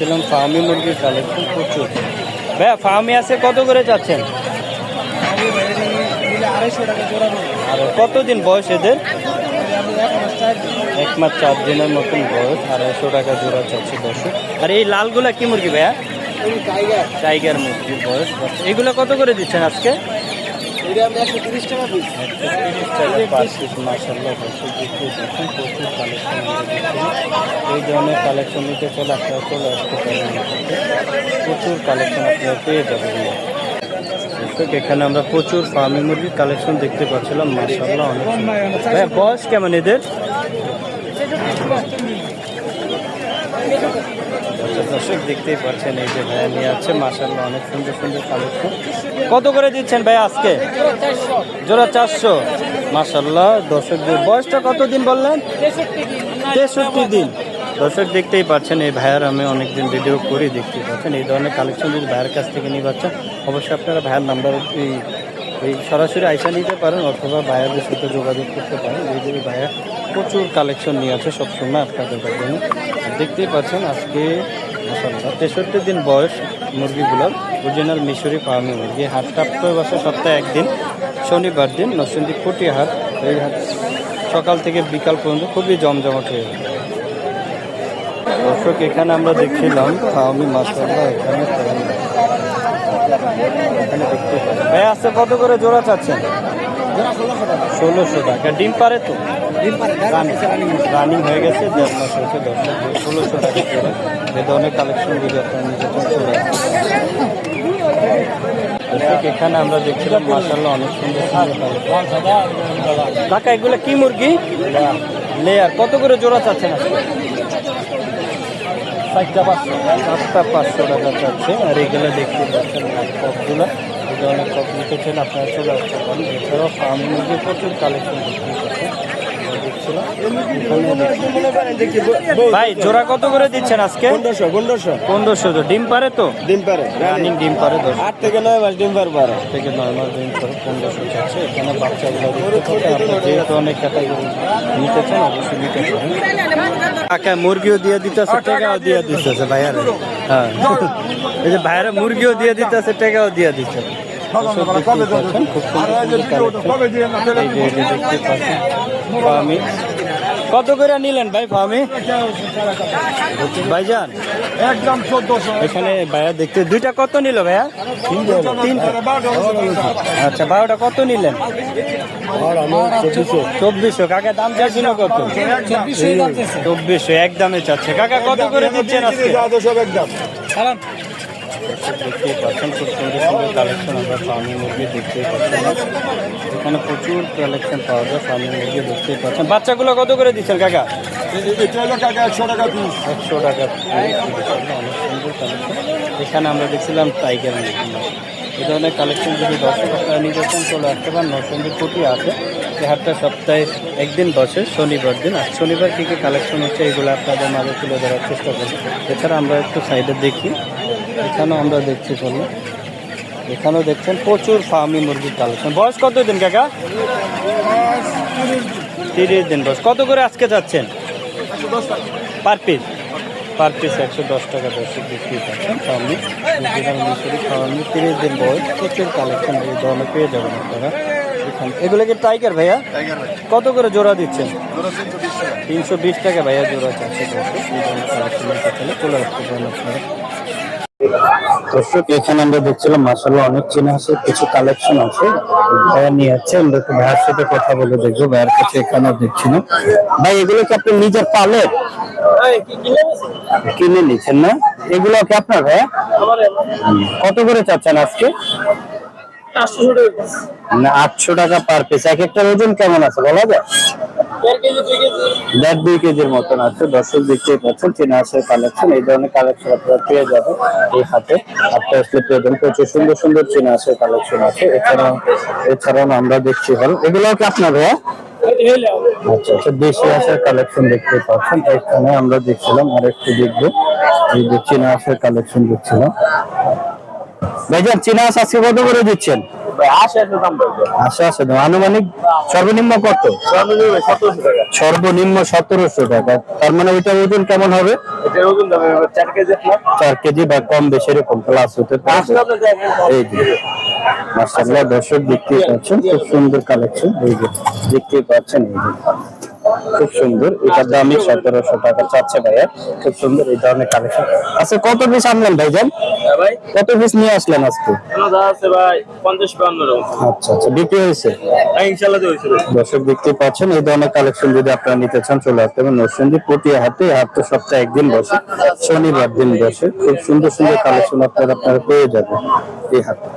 দেখছিলাম ফার্মি মুরগির কালেকশন প্রচুর। ভাইয়া ফার্মি আছে কত করে চাচ্ছেন? জোড়া আর কতদিন বয়স এদের? এক মাস চার দিনের মতন বয়স আড়াইশো টাকা জোড়া চাচ্ছে দর্শক। আর এই লালগুলা কি মুরগি ভাইয়া? টাইগার টাইগার মুরগির বয়স। এগুলো কত করে দিচ্ছেন আজকে? এটা আমি একশো তিরিশ টাকা পিস। মাসাল্লাহ দেখতে পাচ্ছেন প্রচুর কালেকশন এই ধরনের কালেকশন নিতে চলে আপনারা চলে আসতে পারেন এখানে। প্রচুর কালেকশন আপনারা পেয়ে যাবেন। এখানে আমরা প্রচুর ফার্মি মুরগির কালেকশন দেখতে পাচ্ছিলাম মাসাল্লাহ অনেক সুন্দর। বয়স কেমন এদের দর্শক, দেখতেই পাচ্ছেন, এই যে ভাইয়া নিয়ে আছে। মাসাল্লাহ অনেক সুন্দর সুন্দর কালেকশন। কত করে দিচ্ছেন ভাই আজকে? জোড়া চারশো। মাসাল্লাহ দর্শকদের বয়সটা কতদিন বললেন? তেষট্টি দিন। দর্শক, দেখতেই পাচ্ছেন, এই ভাইয়ার আমি অনেকদিন ভিডিও করি দেখতে পাচ্ছেন। এই ধরনের কালেকশন যদি ভাইয়ের কাছ থেকে নিয়ে পাচ্ছেন অবশ্যই আপনারা ভাইয়ের নাম্বার এই এই সরাসরি আইসা নিতে পারেন, অথবা ভাইয়াদের সাথে যোগাযোগ করতে পারেন। এই যে ভাইয়া প্রচুর কালেকশন নিয়ে আছে সবসময় আপনাদের জন্য। দেখতেই পাচ্ছেন, আজকে তেষট্টি দিন বয়স মুরগিগুলোর। অরিজিনাল মিশরি ফার্মি মুরগি। হাটটা বসে সপ্তাহে একদিন। শনিবার দিন নরসিংদী কোটি হাট এই হাট সকাল থেকে বিকাল পর্যন্ত খুবই জমজমাট হয়ে যায় দর্শক, এখানে আমরা দেখছিলাম ফার্মি মাসাল্লাহ এখানে। এখানে দেখতে ভাই আজকে কত করে জোড়া চাচ্ছেন? ষোলোশো টাকা। ডিম পারে তো? রানিং হয়ে গেছে হয়েছে দর্শক ষোলোশো টাকা করে। ধরনের কালেকশন যদি আপনার নিজের চলে এখানে আমরা দেখছিলাম মাসাল্লাহ অনেক সুন্দর কাকা এগুলো কি মুরগি? লেয়ার কত করে জোড়া চাচ্ছেন আজকে চারটা পাঁচশো। চারটা পাঁচশো টাকা চাচ্ছে আর এগুলো দেখতে পাচ্ছেন কপগুলো এই ধরনের কপ নিতে আপনারা চলে আসতে পারেন। এছাড়াও ফার্ম মুরগি প্রচুর কালেকশন। ভাই জোড়া কত করে দিচ্ছেন আজকে? পনেরোশো পনেরোশো। পনেরোশো তো। ডিম পারে তো? ডিম পারে রানিং ডিম পারে দশ। আট থেকে নয় মাস ডিম পারে। পারে থেকে নয় মাস ডিম পারে পনেরোশো চাচ্ছে এখানে বাচ্চাগুলো যেহেতু অনেক ক্যাটাগরি নিতে চান অবশ্যই নিতে পারেন। মুরগিও দিয়ে দিতেছে টাকাও দিয়ে দিতেছে ভাইয়ার। হ্যাঁ। এই যে ভাইয়ারা মুরগিও দিয়ে দিতেছে টাকাও দিয়ে দিচ্ছে। কত করে নিলেন ভাই ফার্মি ভাইজান একদম চোদ্দশো। এখানে ভাইয়া দেখতে দুইটা কত নিল ভাইয়া? আচ্ছা বারোটা কত নিলেন? চব্বিশশো। কাকা দাম চাইছিল কত? চব্বিশশো এক দামে চাচ্ছে। কাকা কত করে দিচ্ছেন আজকে? দেখতেই পাচ্ছেন খুব সুন্দর সুন্দর কালেকশন আমরা ফার্মি মুরগি দেখতেই পাচ্ছেন। এখানে প্রচুর কালেকশন পাওয়া যায় ফার্মি মুরগি দেখতেই পাচ্ছেন। বাচ্চাগুলো কত করে দিচ্ছেন কাকা? একশো টাকা অনেক সুন্দর কালেকশন এখানে আমরা দেখছিলাম টাইগার মুরগি এই ধরনের কালেকশন যদি দর্শক আপনারা নিতে চান চলে আসতে পারেন। নরসিংদী কোটি আছে। এই হাটটা সপ্তাহে একদিন বসে, শনিবার দিন। আর শনিবার কী কী কালেকশন হচ্ছে, এগুলো আপনাদের মাঝে তুলে ধরার চেষ্টা করি এছাড়া আমরা একটু সাইডে দেখি। এখানেও আমরা দেখছি চলো এখানেও দেখছেন প্রচুর ফার্মি মুরগির কালেকশন বয়স কত দিন, কাকা? তিরিশ দিন বয়স। কত করে আজকে যাচ্ছেন? পার পিস পার পিস একশো দশ টাকা দর্শক বিক্রি করছেন ফার্মি ফার্মি তিরিশ দিন বয়স। প্রচুর কালেকশন এই ধরনের পেয়ে যাবেন আপনারা। এগুলো কি টাইগার ভাইয়া? কত করে জোড়া দিচ্ছেন? তিনশো বিশ টাকা। ভাইয়া জোড়া চাইলে চলে আসতে পারেন। আপনারা। দর্শক এখানে আমরা দেখছিলাম মাসাল্লাহ অনেক চেনা আছে কিছু কালেকশন আছে। ভাইয়া নিয়ে যাচ্ছে আমরা একটু ভাইয়ের সাথে কথা বলে দেখব। ভাইয়ের কাছে এখানে দেখছিলাম ভাই এগুলো কি আপনি নিজের পালেন কিনে নিচ্ছেন না? এগুলো কি আপনার ভাইয়া? কত করে চাচ্ছেন আজকে? না আটশো টাকা পার পিস এক একটা ওজন কেমন আছে বলা যায়? দেড় দুই কেজির মতন আছে। দর্শক দেখতেই পাচ্ছেন চেনা কালেকশন এই ধরনের কালেকশন আপনারা পেয়ে যাবেন এই হাতে। আসলে পেয়ে যাবেন। প্রচুর সুন্দর সুন্দর চেনা আছে কালেকশন আছে। এছাড়াও এছাড়াও আমরা দেখছি হল এগুলো কি আপনার ভাইয়া? আচ্ছা আচ্ছা। দেশি আসার কালেকশন দেখতে পাচ্ছেন। এখানে আমরা দেখছিলাম আর একটু দেখব। এই যে চীনা আসার কালেকশন দেখছিলাম। ভাইজান চীনা আস আজকে কত করে দিচ্ছেন? আশি দাম আনুমানিক সর্বনিম্ন কত? সর্বনিম্ন সতেরোশো টাকা। তার মানে ওইটার ওজন কেমন হবে? চার কেজি বা কম বেশি এরকম প্লাস হতে পারে। এই যে দর্শক দেখতে পাচ্ছেন খুব সুন্দর কালেকশন এই যে দেখতে পাচ্ছেন এই যে। খুব সুন্দর। এটার দামই সতেরোশো টাকা চাচ্ছে ভাইয়া। খুব সুন্দর এই ধরনের কালেকশন আচ্ছা কত পিস আনলেন ভাইজান? ভাই। কত পিস নিয়ে আসলেন আজকে? আচ্ছা আচ্ছা বিক্রি হয়েছে? ইনশাল্লাহ দর্শক দেখতে পাচ্ছেন এই ধরনের কালেকশন যদি আপনারা নিতে চান চলে আসতে হবে নরসিংদী প্রতি হাটে এই হাট তো সপ্তাহে একদিন বসে শনিবার দিন বসে। খুব সুন্দর সুন্দর কালেকশন আপনারা আপনারা পেয়ে যাবেন এই হাটে।